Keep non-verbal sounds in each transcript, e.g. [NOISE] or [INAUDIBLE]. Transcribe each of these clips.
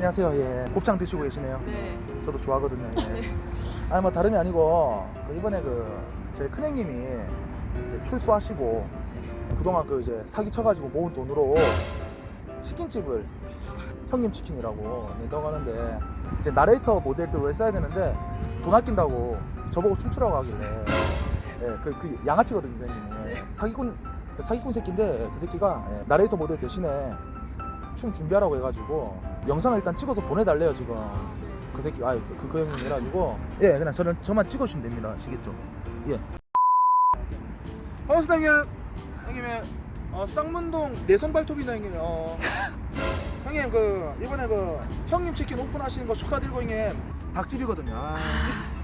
안녕하세요. 예. 곱창 드시고 계시네요. 네. 저도 좋아하거든요. 예. [LAUGHS] 아니 뭐 다름이 아니고 그 이번에 그 저희 큰형님이 이제 출소하시고 그동안 그 이제 사기 쳐가지고 모은 돈으로 치킨집을 형님 치킨이라고 네, 넣어가는데 이제 나레이터 모델도 왜 써야 되는데 돈 아낀다고 저보고 춤추라고 하길래 예, 그, 그 양아치거든요 형님이 예, 사기꾼 사기꾼 새끼인데 그 새끼가 예, 나레이터 모델 대신에 춤 준비하라고 해가지고 영상을 일단 찍어서 보내달래요 지금. 그 새끼 아이 그, 그 형님 해가지고. 예 그냥 저는 저만 찍으시면 됩니다. 아시겠죠? 예. 반갑습니다 형님. 형님의 어, 쌍문동 내성 발톱이다 형님. 어, [LAUGHS] 형님 그 이번에 그 형님 치킨 오픈하시는 거 축하드리고 형님. 닭집이거든요. 아. [LAUGHS]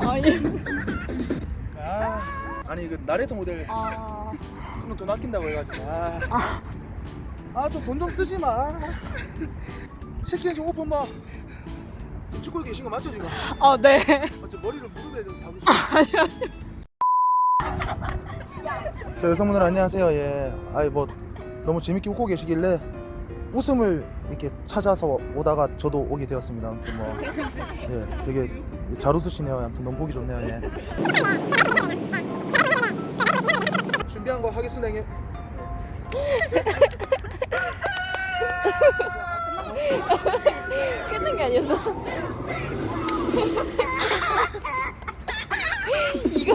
아니. 아, 아니 그 나레이터 모델. 아. 쓰면 돈 아낀다고 해가지고. 아, 아 좀 돈 좀 쓰지 마. 치킨 지금 오픈 뭐 찍고 계신 거 맞죠 지금? 아, 네. 어째 머리를 무릎에 박으시고 아니, 아니. 자 여성분들 안녕하세요. 예. 아이 뭐 너무 재밌게 웃고 계시길래 웃음을 이렇게 찾아서 오다가 저도 오게 되었습니다. 아무튼 뭐 예 되게 잘 웃으시네요. 아무튼 너무 보기 좋네요. 예. 준비한 거 하겠습니다 형님 [LAUGHS] 끊는 게 아니어서. 이거.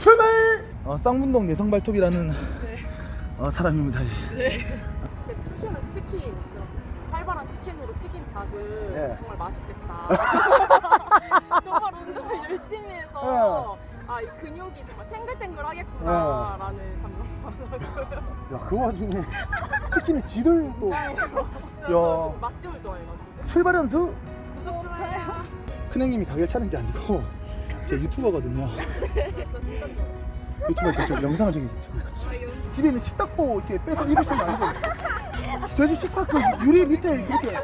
출발 어, 쌍문동 내성발톱이라는 어, 사람입니다 예. 제 추천은 치킨 활발한 치킨으로 치킨 닭은 네. 정말 맛있겠다. [LAUGHS] 정말 운동을 열심히 해서 어. 아이 근육이 정말 탱글탱글하겠구나라는 감동을 야, 그 와중에 치킨의 질을 또 받았어요. 맛집을 좋아해가지고. 출발 연수 구독 좋아요. 큰형님이 가게를 차는 게 아니고 제 유튜버거든요. 유튜브에서 저 영상을 저기 찍거든요. 집에 있는 식탁보 이렇게 빼서 입으시면 안 돼요. 저희 집 식탁 그 유리 밑에 이렇게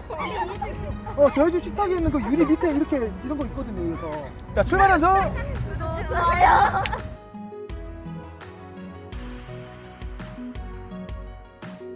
어 저희 집 식탁에 있는 그 유리 밑에 이렇게 이런 거 있거든요. 그래서 자 출발 연수 구독 좋아요.